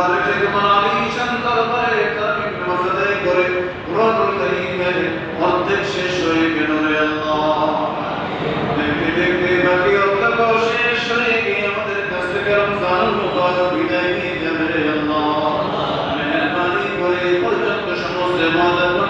তাদেরকে তোমার আলিশান দরবারে করে কোরআনুল আমাদের কাছ থেকে রমজান বিদায় নিয়ে যাবে রে আল্লাহ। মেহরবানি করে পর্যন্ত সমস্ত মাদার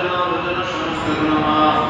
ربنا ظلمنا أنفسنا